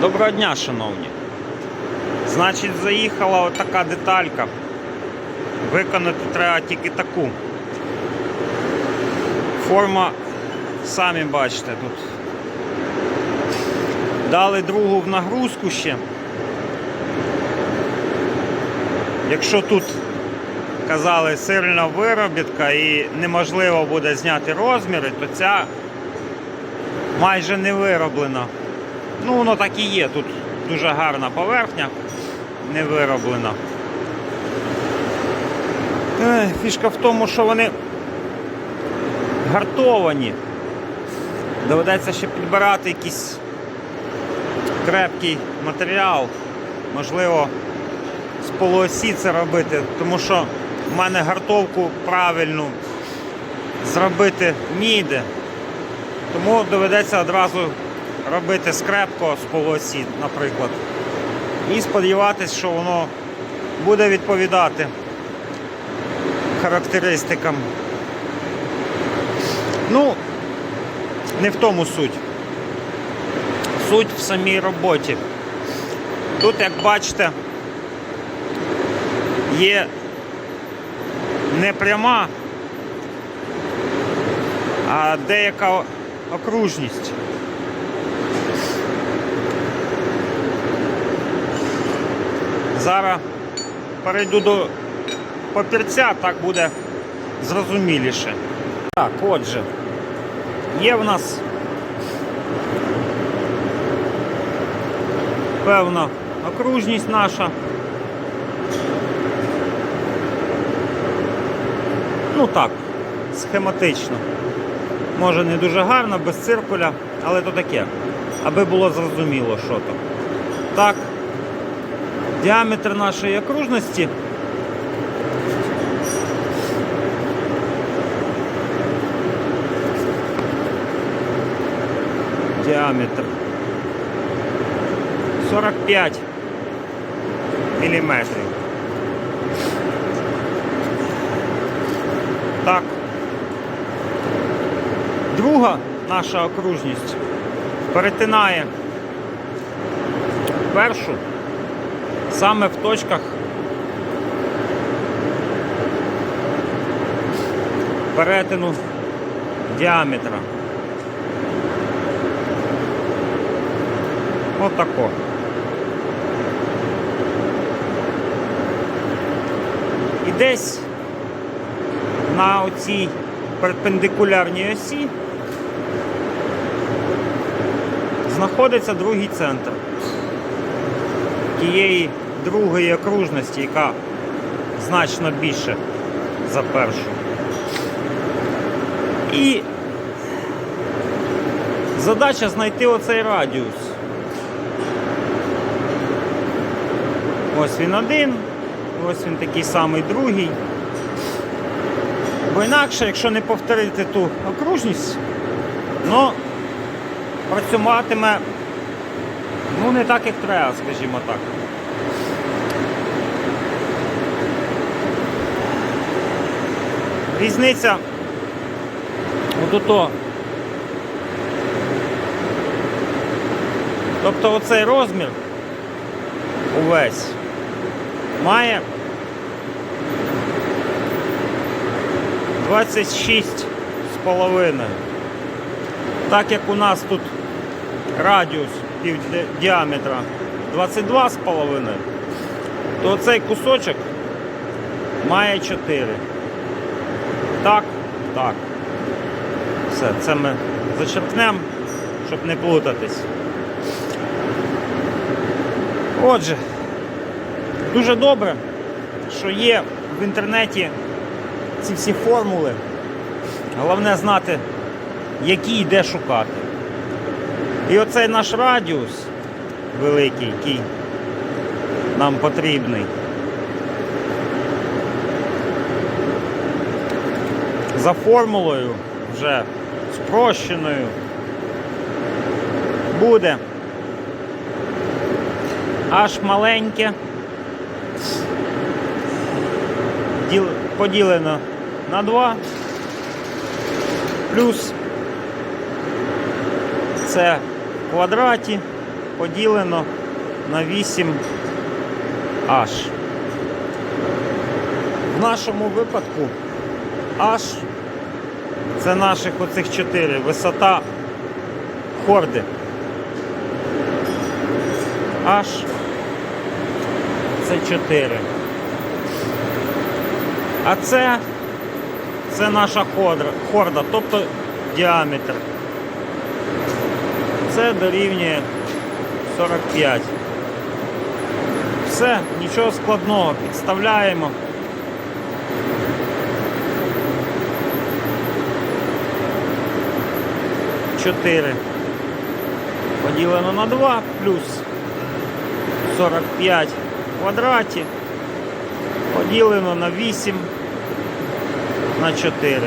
Доброго дня, шановні. Значить, заїхала отака деталька. Виконати треба тільки таку. Форма, самі бачите, тут. Дали другу в нагрузку ще. Якщо тут казали сильна виробітка і неможливо буде зняти розміри, то ця майже не вироблена. Ну, воно так і є. Тут дуже гарна поверхня, не вироблена. Фішка в тому, що вони гартовані. Доведеться ще підбирати якийсь крепкий матеріал. Можливо, з полуосі це робити, тому що в мене гартовку правильну зробити ніде. Тому доведеться одразу робити скрепко з полуосі, наприклад. І сподіватися, що воно буде відповідати характеристикам. Ну, не в тому суть. Суть в самій роботі. Тут, як бачите, є не пряма, а деяка окружність. Зараз перейду до папірця, так буде зрозуміліше. Так, отже, є в нас певна окружність наша. Ну так, схематично. Може не дуже гарно, без циркуля, але то таке. Аби було зрозуміло, що то. Так, діаметр нашої окружності. Діаметр 45 міліметрів. Так. Друга наша окружність перетинає першу саме в точках перетину діаметра. Отако. І десь на оцій перпендикулярній осі знаходиться другий центр тієї другої окружності, яка значно більше за першу. І задача знайти оцей радіус. Ось він один, ось він такий самий другий. Бо інакше, якщо не повторити ту окружність, ну, працюватиме ну, не так, як треба, скажімо так. Різниця отуто. Тобто оцей розмір увесь має 26 з половиною. Так як у нас тут радіус пів діаметра 22 з половиною, то цей кусочок має 4. Так, так. Все, це ми зачерпнемо, щоб не плутатись. Отже, дуже добре, що є в інтернеті ці всі формули. Головне знати, які і де шукати. І оцей наш радіус великий, який нам потрібний. За формулою вже спрощеною. Буде. Аж маленьке. Діл- поділено на 2 плюс це в квадраті поділено на 8 H. В нашому випадку H це наших оцих 4. Висота хорди. H це 4. А це, це наша хорда, хорда, тобто діаметр. Це дорівнює 45. Все, нічого складного, підставляємо. Чотири поділено на 2 плюс 45 в квадраті поділено на 8 на 4.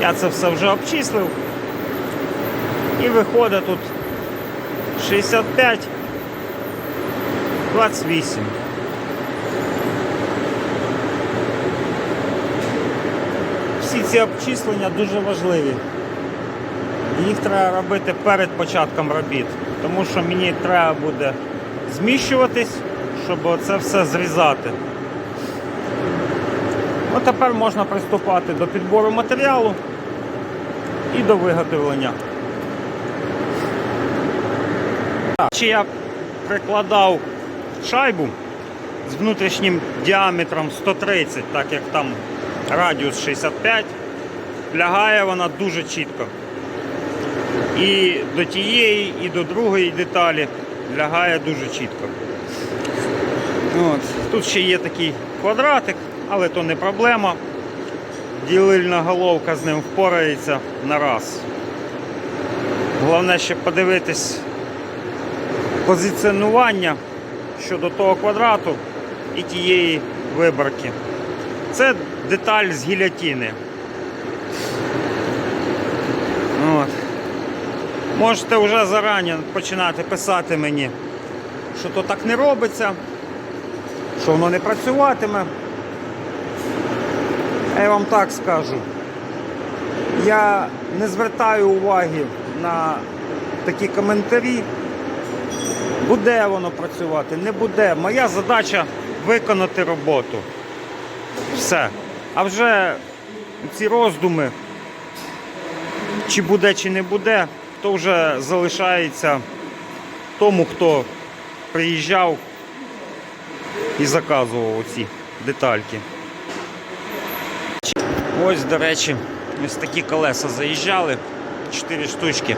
Я це все вже обчислив. І виходить тут 65 28. Всі ці обчислення дуже важливі. Їх треба робити перед початком робіт, тому що мені треба буде зміщуватись, щоб це все зрізати. От тепер можна приступати до підбору матеріалу і до виготовлення. Чи я прикладав шайбу з внутрішнім діаметром 130, так як там радіус 65, лягає вона дуже чітко. І до тієї, і до другої деталі лягає дуже чітко. От. Тут ще є такий квадратик, але то не проблема. Ділильна головка з ним впорається на раз. Головне ще подивитись позиціонування щодо того квадрату і тієї виборки. Це деталь з гілятини. От. Можете вже зарані починати писати мені, що то так не робиться, що воно не працюватиме. Я вам так скажу. Я не звертаю уваги на такі коментарі. Буде воно працювати, не буде. Моя задача виконати роботу. Все. А вже ці роздуми, чи буде, чи не буде, то вже залишається тому, хто приїжджав і заказував оці детальки. Ось, до речі, ось такі колеса заїжджали, 4 штучки.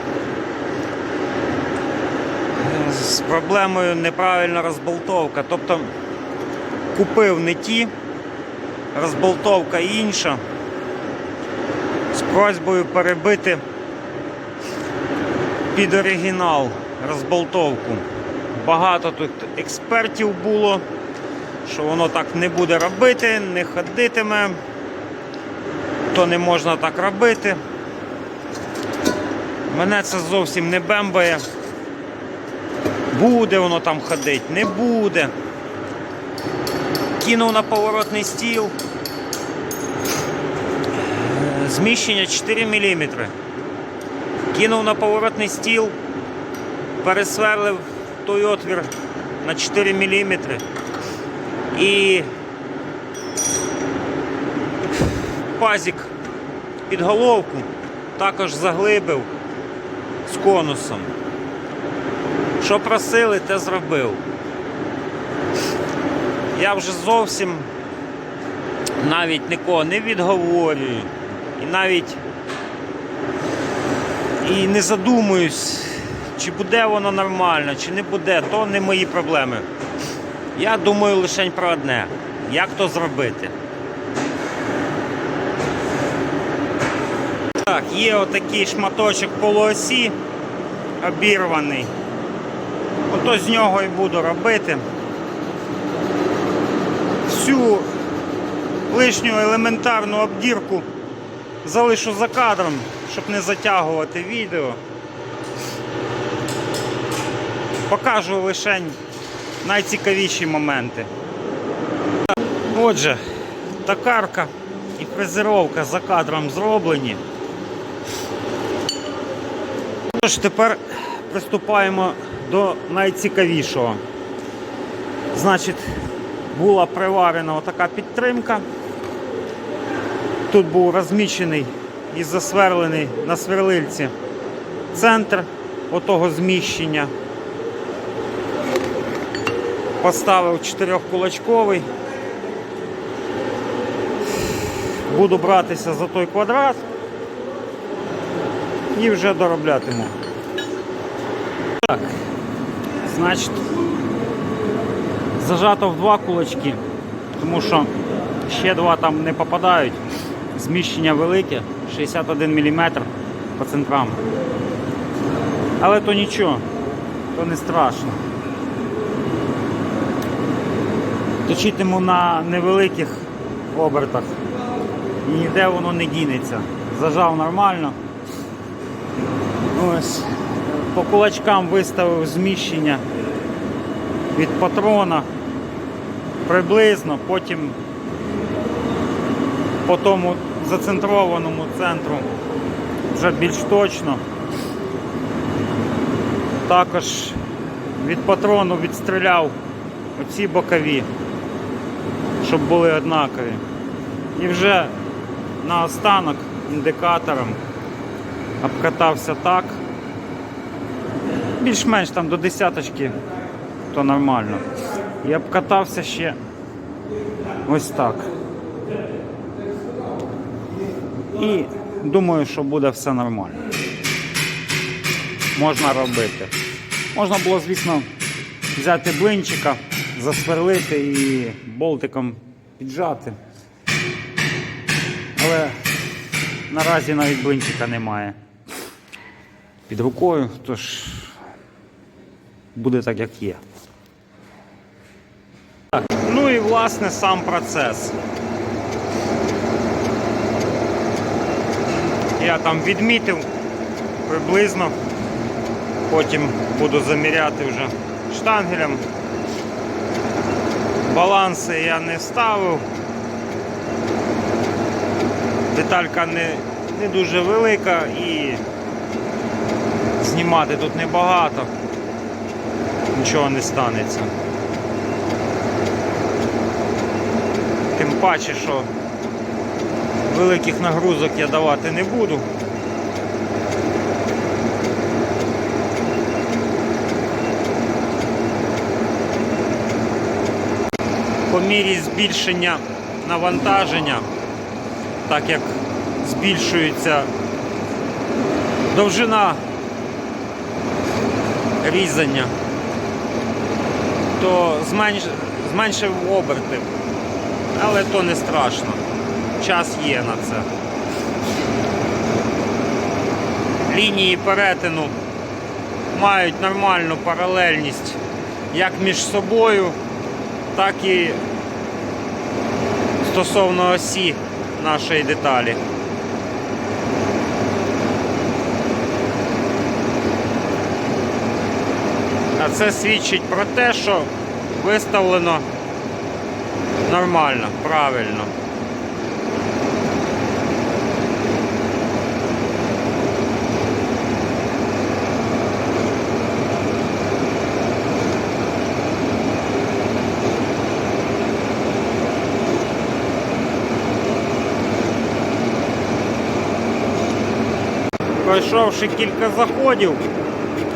З проблемою неправильна розболтовка. Тобто купив не ті, розболтовка інша. З просьбою перебити під оригінал розболтовку. Багато тут експертів було, що воно так не буде робити, не ходитиме, то не можна так робити. Мене це зовсім не бембає. Буде воно там ходить, не буде. Кинув на поворотний стіл. Е, Зміщення 4 мм. Кинув на поворотний стіл, пересверлив той отвір на 4 мм. І пазик під головку також заглибив з конусом. Що просили, те зробив. Я вже зовсім навіть нікого не відговорюю і навіть і не задумуюсь, чи буде воно нормально, чи не буде, то не мої проблеми. Я думаю лише про одне, як то зробити. Так, є отакий шматочок полуосі обірваний. Ото з нього і буду робити. Всю лишню елементарну обдірку залишу за кадром, щоб не затягувати відео. Покажу лише найцікавіші моменти. Отже, токарка і фрезеровка за кадром зроблені. Тож тепер приступаємо до найцікавішого. Значить, була приварена отака підтримка. Тут був розміщений і засверлений на сверлильці центр отого зміщення. Поставив чотирьохкулачковий. Буду братися за той квадрат і вже дороблятиму. Так, значить, зажато в два кулачки, тому що ще два там не попадають. Зміщення велике, 61 мм по центрам. Але то нічого, то не страшно. Точитиму на невеликих обертах. І ніде воно не дінеться. Зажав нормально. Ось. По кулачкам виставив зміщення від патрона приблизно, потім по тому зацентрованому центру вже більш точно. Також від патрону відстріляв оці бокові, щоб були однакові. І вже на останок індикатором обкатався так. Більш-менш там до десяточки, то нормально. І обкатався ще ось так. І думаю, що буде все нормально. Можна робити. Можна було, звісно, взяти блинчика, засверлити і болтиком піджати. Але наразі навіть блинчика немає під рукою, тож буде так, як є. Так, ну і власне сам процес. Я там відмітив приблизно, потім буду заміряти вже штангелем. Баланси я не ставив. Деталька не, не дуже велика і знімати тут небагато, нічого не станеться. Тим паче, що великих нагрузок я давати не буду. По мірі збільшення навантаження, так як збільшується довжина різання, то зменш... зменшив оберти. Але то не страшно. Час є на це. Лінії перетину мають нормальну паралельність як між собою, так і стосовно осі нашої деталі. А це свідчить про те, що виставлено нормально, правильно. Пройшовши кілька заходів,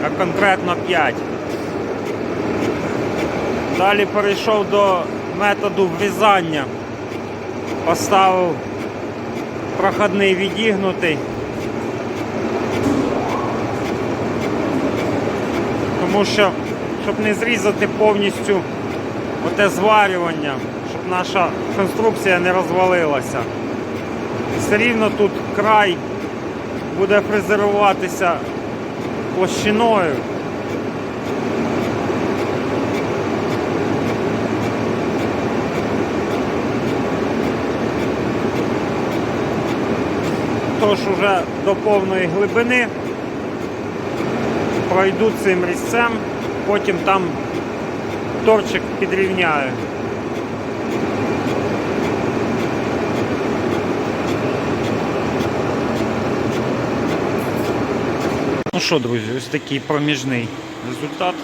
а конкретно 5, далі перейшов до методу врізання. Поставив проходний відігнутий. Тому що, щоб не зрізати повністю оте зварювання, щоб наша конструкція не розвалилася. Все рівно тут край буде фрезеруватися площиною. Тож уже до повної глибини пройду цим різцем, потім там торчик підрівняю. Ну що, друзі, ось такий проміжний результат.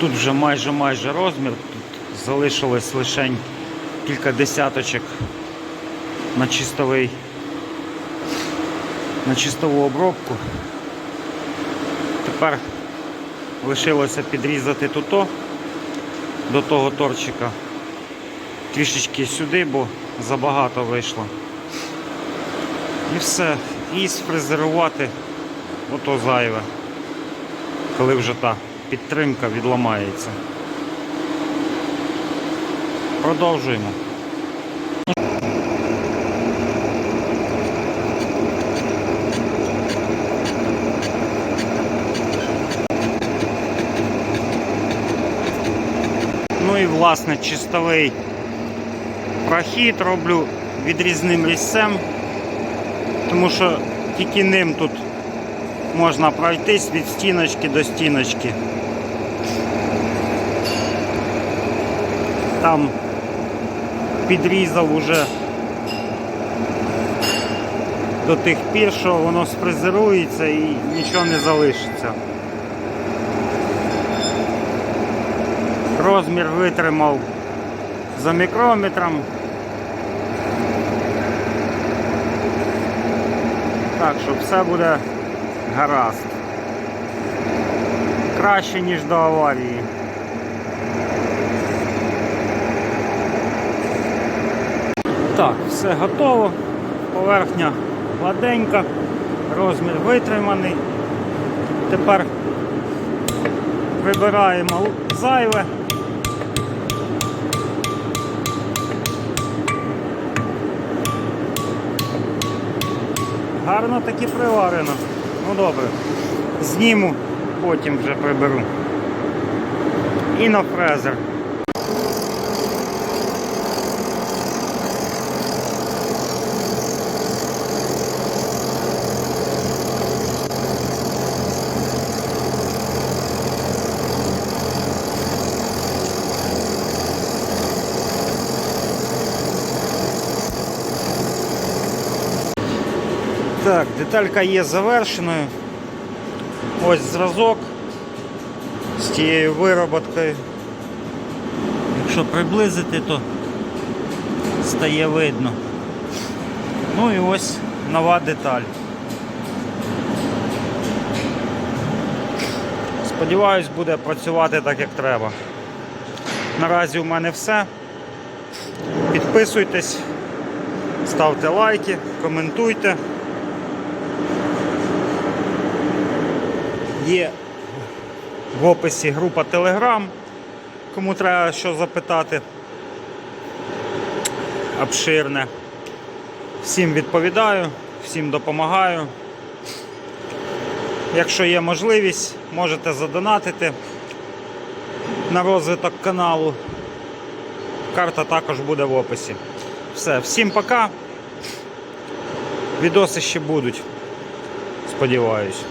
Тут вже майже майже розмір, тут залишилось лише кілька десяточок на чистовий на чистову обробку. Тепер лишилося підрізати туто до того торчика. Трішечки сюди, бо забагато вийшло. І все. І сфрезерувати ото зайве, коли вже та підтримка відламається. Продовжуємо. Ну і власне чистовий прохід роблю відрізним різцем, тому що тільки ним тут можна пройтись від стіночки до стіночки. Там підрізав уже до тих пір, що воно сфрезерується і нічого не залишиться. Розмір витримав за мікрометром. Так що все буде гаразд. Краще, ніж до аварії. Так, все готово. Поверхня гладенька, розмір витриманий. Тепер прибираємо зайве. Гарно таки приварено. Ну добре. Зніму, потім вже приберу. І на фрезер. Так, деталька є завершеною. Ось зразок з тією вироботкою. Якщо приблизити, то стає видно. Ну і ось нова деталь. Сподіваюсь, буде працювати так, як треба. Наразі у мене все. Підписуйтесь, ставте лайки, коментуйте. Є в описі група Telegram, кому треба що запитати. Обширне. Всім відповідаю, всім допомагаю. Якщо є можливість, можете задонатити на розвиток каналу. Карта також буде в описі. Все, всім пока. Відоси ще будуть. Сподіваюсь.